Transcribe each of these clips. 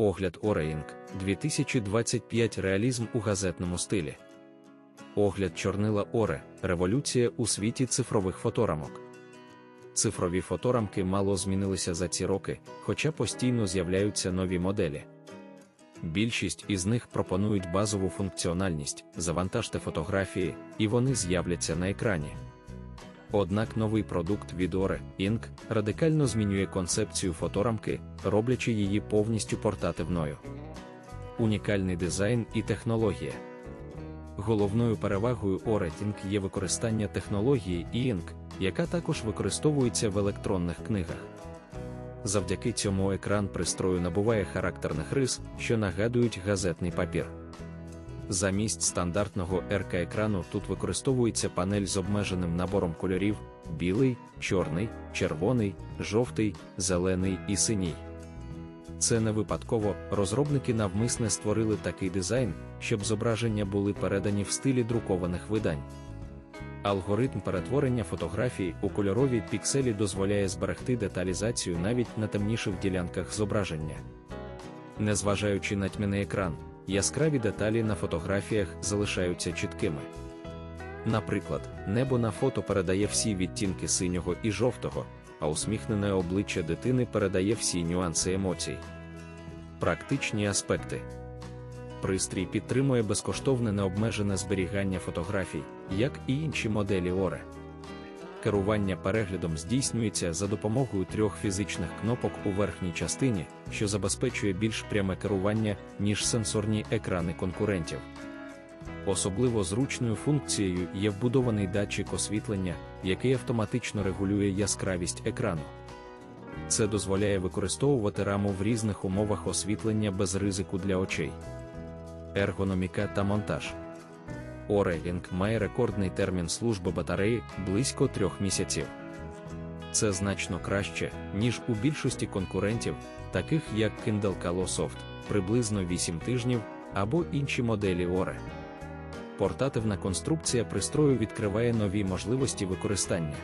Огляд Ореїнг 2025 реалізм у газетному стилі. Огляд чорнила Оре революція у світі цифрових фоторамок. Цифрові фоторамки мало змінилися за ці роки, хоча постійно з'являються нові моделі. Більшість із них пропонують базову функціональність, завантажте фотографії, і вони з'являться на екрані. Однак новий продукт від Ore Inc. радикально змінює концепцію фоторамки, роблячи її повністю портативною. Унікальний дизайн і технологія. Головною перевагою Ore Inc. є використання технології e-ink, яка також використовується в електронних книгах. Завдяки цьому екран пристрою набуває характерних рис, що нагадують газетний папір. Замість стандартного РК екрану тут використовується панель з обмеженим набором кольорів: білий, чорний, червоний, жовтий, зелений і синій. Це не випадково, розробники навмисне створили такий дизайн, щоб зображення були передані в стилі друкованих видань. Алгоритм перетворення фотографій у кольорові пікселі дозволяє зберегти деталізацію навіть на темніших ділянках зображення. Незважаючи на тьмяний екран, яскраві деталі на фотографіях залишаються чіткими. Наприклад, небо на фото передає всі відтінки синього і жовтого, а усміхнене обличчя дитини передає всі нюанси емоцій. Практичні аспекти. Пристрій підтримує безкоштовне необмежене зберігання фотографій, як і інші моделі ORE. Керування переглядом здійснюється за допомогою трьох фізичних кнопок у верхній частині, що забезпечує більш пряме керування, ніж сенсорні екрани конкурентів. Особливо зручною функцією є вбудований датчик освітлення, який автоматично регулює яскравість екрану. Це дозволяє використовувати раму в різних умовах освітлення без ризику для очей. Ергономіка та монтаж. Орелінг має рекордний термін служби батареї близько трьох місяців. Це значно краще, ніж у більшості конкурентів, таких як Kindle Kalo Soft, приблизно 8 тижнів, або інші моделі Ore. Портативна конструкція пристрою відкриває нові можливості використання.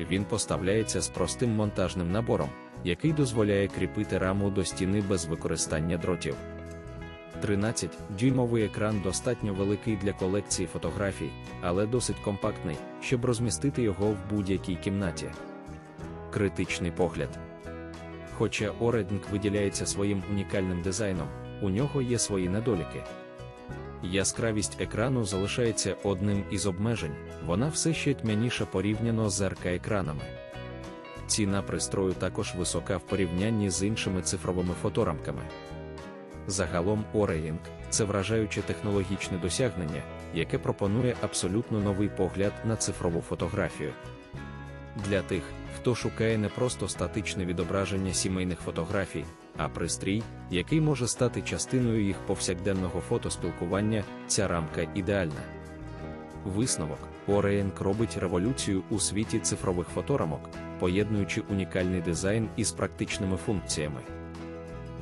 Він поставляється з простим монтажним набором, який дозволяє кріпити раму до стіни без використання дротів. 13-дюймовий екран достатньо великий для колекції фотографій, але досить компактний, щоб розмістити його в будь-якій кімнаті. Критичний погляд. Хоча Ореднік виділяється своїм унікальним дизайном, у нього є свої недоліки. Яскравість екрану залишається одним із обмежень, вона все ще тьмяніша порівняно з РК екранами. Ціна пристрою також висока в порівнянні з іншими цифровими фоторамками. Загалом Oreying – це вражаюче технологічне досягнення, яке пропонує абсолютно новий погляд на цифрову фотографію. Для тих, хто шукає не просто статичне відображення сімейних фотографій, а пристрій, який може стати частиною їх повсякденного фотоспілкування, ця рамка ідеальна. Висновок Oreying робить революцію у світі цифрових фоторамок, поєднуючи унікальний дизайн із практичними функціями.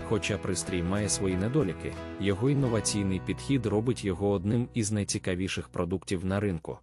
Хоча пристрій має свої недоліки, його інноваційний підхід робить його одним із найцікавіших продуктів на ринку.